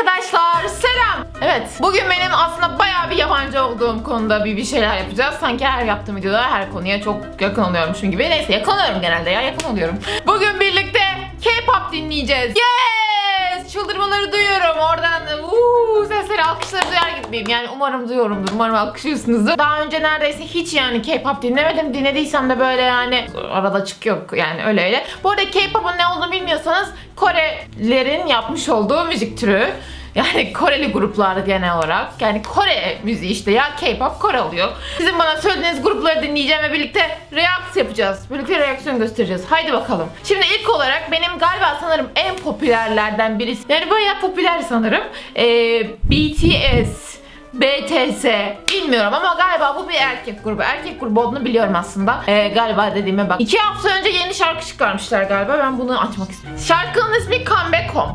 arkadaşlar selam. Evet bugün benim aslında bayağı bir yabancı olduğum konuda bir, bir şeyler yapacağız. Sanki her yaptığım videoda her konuya çok yakın oluyormuşum gibi. Neyse yakın oluyorum genelde ya yakın oluyorum. Bugün birlikte K-pop dinleyeceğiz. Yes! Çıldırmaları duyuyorum. Oradan uuu sesleri alkışları duyar gibiyim. Yani umarım duyuyorumdur. Umarım alkışlıyorsunuzdur. Daha önce neredeyse hiç yani K-pop dinlemedim. Dinlediysem de böyle yani arada çıkıyor yani öyle öyle. Bu arada K-pop'un ne olduğunu bilmiyorsanız Korelerin yapmış olduğu müzik türü. Yani Koreli gruplar genel olarak. Yani Kore müziği işte ya K-pop Kore oluyor. Sizin bana söylediğiniz grupları dinleyeceğim ve birlikte reaks yapacağız. Birlikte reaksiyon göstereceğiz. Haydi bakalım. Şimdi ilk olarak benim galiba sanırım en popülerlerden birisi. Yani bayağı popüler sanırım. Ee, BTS. BTS bilmiyorum ama galiba bu bir erkek grubu. Erkek grubu olduğunu biliyorum aslında. Ee, galiba dediğime bak. İki hafta önce yeni şarkı çıkarmışlar galiba. Ben bunu açmak istiyorum. Şarkının ismi Comeback Home.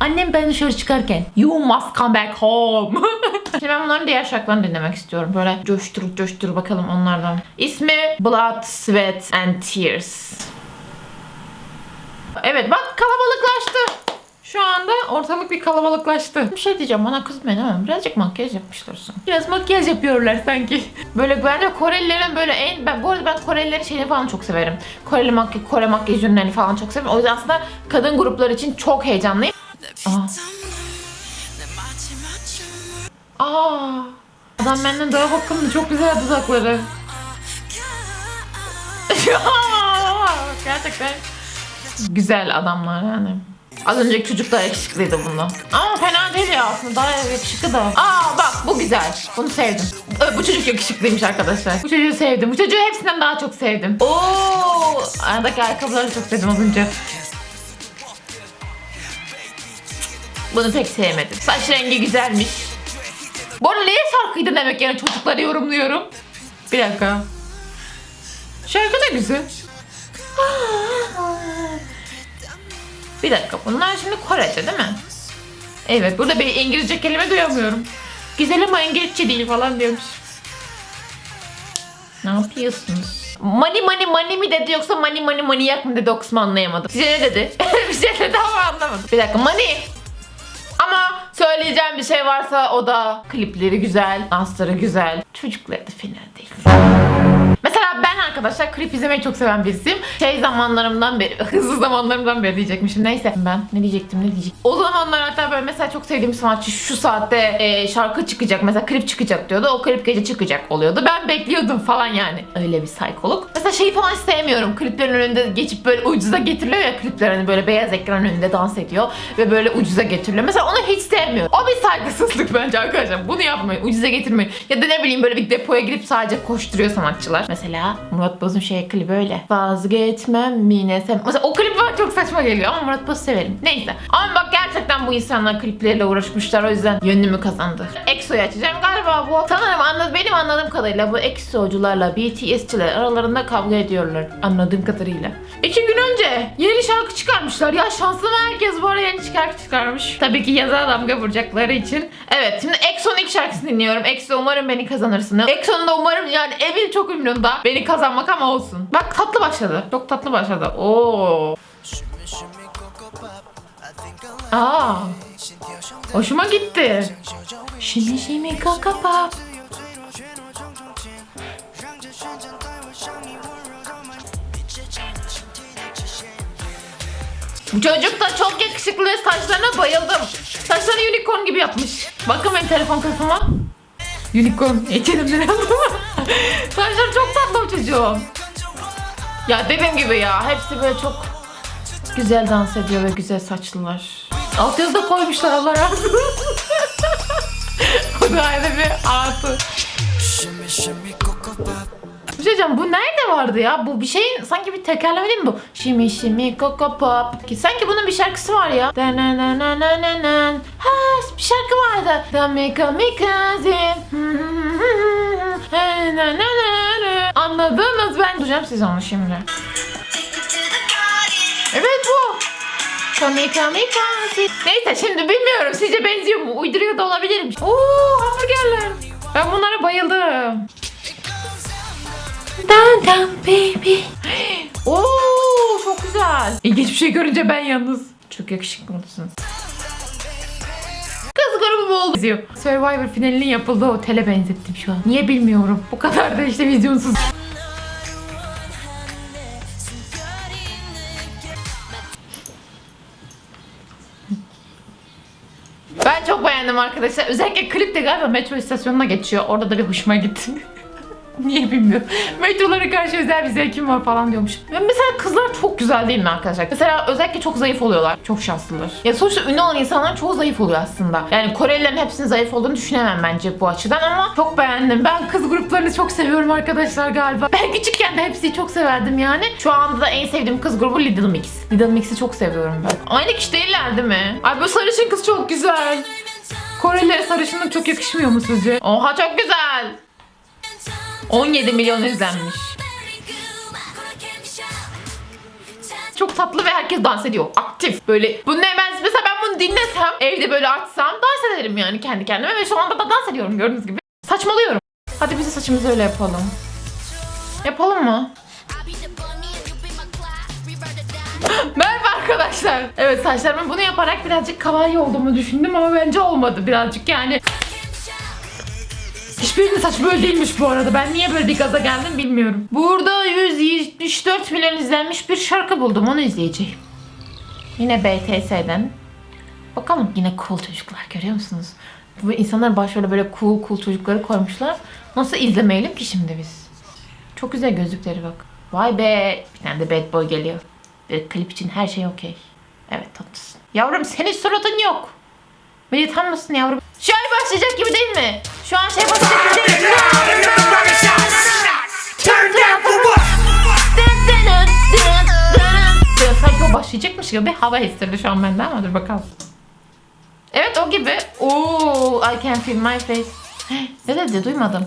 Annem ben dışarı çıkarken You must come back home. Şimdi ben bunların diğer şarkılarını dinlemek istiyorum. Böyle coştur coştur bakalım onlardan. İsmi Blood, Sweat and Tears. Evet bak kalabalıklaştı. Şu anda ortalık bir kalabalıklaştı. Bir şey diyeceğim bana kızmayın ama birazcık makyaj yapmışlar sanki. Biraz makyaj yapıyorlar sanki. Böyle bence Korelilerin böyle en... Ben, bu arada ben Korelilerin şeyini falan çok severim. Koreli makyaj, Kore makyaj ürünlerini falan çok severim. O yüzden aslında kadın gruplar için çok heyecanlıyım. Aa. Aa. Adam benden daha bakımlı çok güzel dudakları. Gerçekten güzel adamlar yani. Az önceki çocuk daha yakışıklıydı bundan. Ama fena değil ya aslında daha yakışıklı da. Aa bak bu güzel. Bunu sevdim. Bu çocuk yakışıklıymış arkadaşlar. Bu çocuğu sevdim. Bu çocuğu hepsinden daha çok sevdim. Oo, aradaki ayakkabıları çok sevdim az önce. Bunu pek sevmedim. Saç rengi güzelmiş. Bu arada neye şarkıydı demek yani çocukları yorumluyorum. Bir dakika. Şarkı da güzel. Bir dakika bunlar şimdi Korece değil mi? Evet burada bir İngilizce kelime duyamıyorum. Güzel ama İngilizce değil falan diyormuş. Ne yapıyorsunuz? Money money money mi dedi yoksa money money manyak mı dedi o kısmı anlayamadım. Size ne dedi? bir şey dedi ama anlamadım. Bir dakika money. Söyleyeceğim bir şey varsa o da klipleri güzel, dansları güzel. Çocukları da fena değil. Mesela ben arkadaşlar klip izlemeyi çok seven birisiyim. Şey zamanlarımdan beri, hızlı zamanlarımdan beri diyecekmişim. Neyse ben ne diyecektim ne diyecektim. O zamanlar hatta böyle mesela çok sevdiğim sanatçı şu saatte e, şarkı çıkacak mesela klip çıkacak diyordu. O klip gece çıkacak oluyordu. Ben bekliyordum falan yani. Öyle bir saykoluk. Mesela şeyi falan sevmiyorum. Kliplerin önünde geçip böyle ucuza getiriliyor ya klipler hani böyle beyaz ekran önünde dans ediyor ve böyle ucuza getiriliyor. Mesela onu hiç sevmiyorum. O bir saygısızlık bence arkadaşlar. Bunu yapmayın. Ucuza getirmeyin. Ya da ne bileyim böyle bir depoya girip sadece koşturuyor sanatçılar. Mesela Murat Boz'un şey klibi öyle. Vazgeçmem yine sen. Mesela o klip bana çok saçma geliyor ama Murat Boz'u severim. Neyse. Ama bak gerçekten bu insanlar klipleriyle uğraşmışlar o yüzden yönümü kazandı. EXO'yu açacağım. Galiba bu. Sanırım anladım, benim anladığım kadarıyla bu EXO'cularla BTS'çiler aralarında kavga ediyorlar. Anladığım kadarıyla. İki gün önce yeni şarkı çıkarmışlar. Ya şanslı herkes bu ara yeni şarkı çıkarmış. Tabii ki yazar damga vuracakları için. Evet şimdi EXO'nun ilk şarkısını dinliyorum. EXO umarım beni kazanırsın. EXO'nun da umarım yani evin çok umurumda beni kazanmak ama olsun. Bak tatlı başladı. Çok tatlı başladı. Oo. Aa. Hoşuma gitti. Shimmy shimmy coco pop. Bu çocuk da çok yakışıklı. Saçlarına bayıldım. Saçlarını unicorn gibi yapmış. Bakın benim telefon kılıfıma. Unicorn. Ekelimden aldım. Saçları çok tatlı o çocuğun. Ya dediğim gibi ya. Hepsi böyle çok güzel dans ediyor ve güzel saçlılar. Alt yazı da koymuşlar Allah razı olsun. Bu da ayrı bir artı. Bir şey bu nerede vardı ya? Bu bir şeyin sanki bir tekerleme değil mi bu? Shimmy shimmy coco pop. Ki sanki bunun bir şarkısı var ya. Danananananan. Ha bir şarkı vardı. Damika mikazim. Anladınız ben duyacağım size onu şimdi. Evet bu. Kamika mikazim. Neyse şimdi bilmiyorum sizce benziyor mu? Uyduruyor da olabilirim. Oo hamburgerler. Ben bunlara bayıldım. Dan dan baby. Oo çok güzel. İlginç bir şey görünce ben yalnız. Çok yakışıklısınız. Kız grubu oldu? İzliyor. Survivor finalinin yapıldığı otele benzettim şu an. Niye bilmiyorum. Bu kadar da işte vizyonsuz. Ben çok beğendim arkadaşlar. Özellikle klip de galiba metro istasyonuna geçiyor. Orada da bir hoşuma gitti. Niye bilmiyorum. Metrolara karşı özel bir zevkim var falan diyormuş. Ve mesela kızlar çok güzel değil mi arkadaşlar? Mesela özellikle çok zayıf oluyorlar. Çok şanslılar. Ya sonuçta ünlü olan insanlar çoğu zayıf oluyor aslında. Yani Korelilerin hepsinin zayıf olduğunu düşünemem bence bu açıdan ama çok beğendim. Ben kız gruplarını çok seviyorum arkadaşlar galiba. Ben küçükken de hepsini çok severdim yani. Şu anda da en sevdiğim kız grubu Little Mix. Little Mix'i çok seviyorum ben. Aynı kişi değiller değil mi? Ay bu sarışın kız çok güzel. Korelilere sarışınlık çok yakışmıyor mu sizce? Oha çok güzel. 17 milyon izlenmiş. Çok tatlı ve herkes dans ediyor. Aktif. Böyle bunu hemen mesela ben bunu dinlesem evde böyle açsam dans ederim yani kendi kendime ve şu anda da dans ediyorum gördüğünüz gibi. Saçmalıyorum. Hadi biz de saçımızı öyle yapalım. Yapalım mı? Merhaba arkadaşlar. Evet saçlarımı bunu yaparak birazcık kawaii olduğumu düşündüm ama bence olmadı birazcık yani. Hiçbirinin saçı böyle değilmiş bu arada. Ben niye böyle bir gaza geldim bilmiyorum. Burada 174 milyon izlenmiş bir şarkı buldum. Onu izleyeceğim. Yine BTS'den. Bakalım yine cool çocuklar görüyor musunuz? Bu insanlar başrolde böyle cool cool çocukları koymuşlar. Nasıl izlemeyelim ki şimdi biz? Çok güzel gözlükleri bak. Vay be. Bir tane de bad boy geliyor. Bir klip için her şey okey. Evet tatlısın. Yavrum senin suratın yok. Beni tanımasın yavrum. An başlayacak gibi değil mi? Şu an şey what? Sanki o başlayacakmış gibi bir hava hissettirdi şu an bende ama dur bakalım. Evet o gibi. Oo, I can feel my face. Ne dedi duymadım.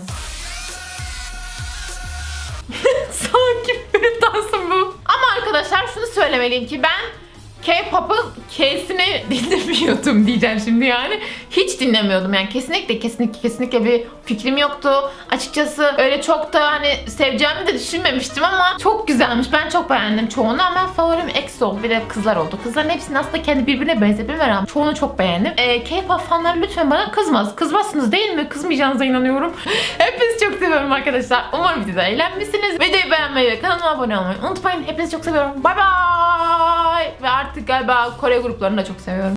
Sanki benim dansım bu. Ama arkadaşlar şunu söylemeliyim ki ben K-pop'un K'sini dinlemiyordum diyeceğim şimdi yani. Hiç dinlemiyordum yani kesinlikle kesinlikle kesinlikle bir fikrim yoktu. Açıkçası öyle çok da hani seveceğimi de düşünmemiştim ama çok güzelmiş. Ben çok beğendim çoğunu ama favorim EXO bir de kızlar oldu. Kızların hepsinin aslında kendi birbirine benzetme var ama çoğunu çok beğendim. Ee, K-pop fanları lütfen bana kızmaz. Kızmazsınız değil mi? Kızmayacağınıza inanıyorum. Hepinizi çok seviyorum arkadaşlar. Umarım videoda eğlenmişsiniz. Videoyu beğenmeyi ve kanalıma abone olmayı unutmayın. Hepinizi çok seviyorum. Bye bye. Ve artık galiba Kore gruplarını da çok seviyorum.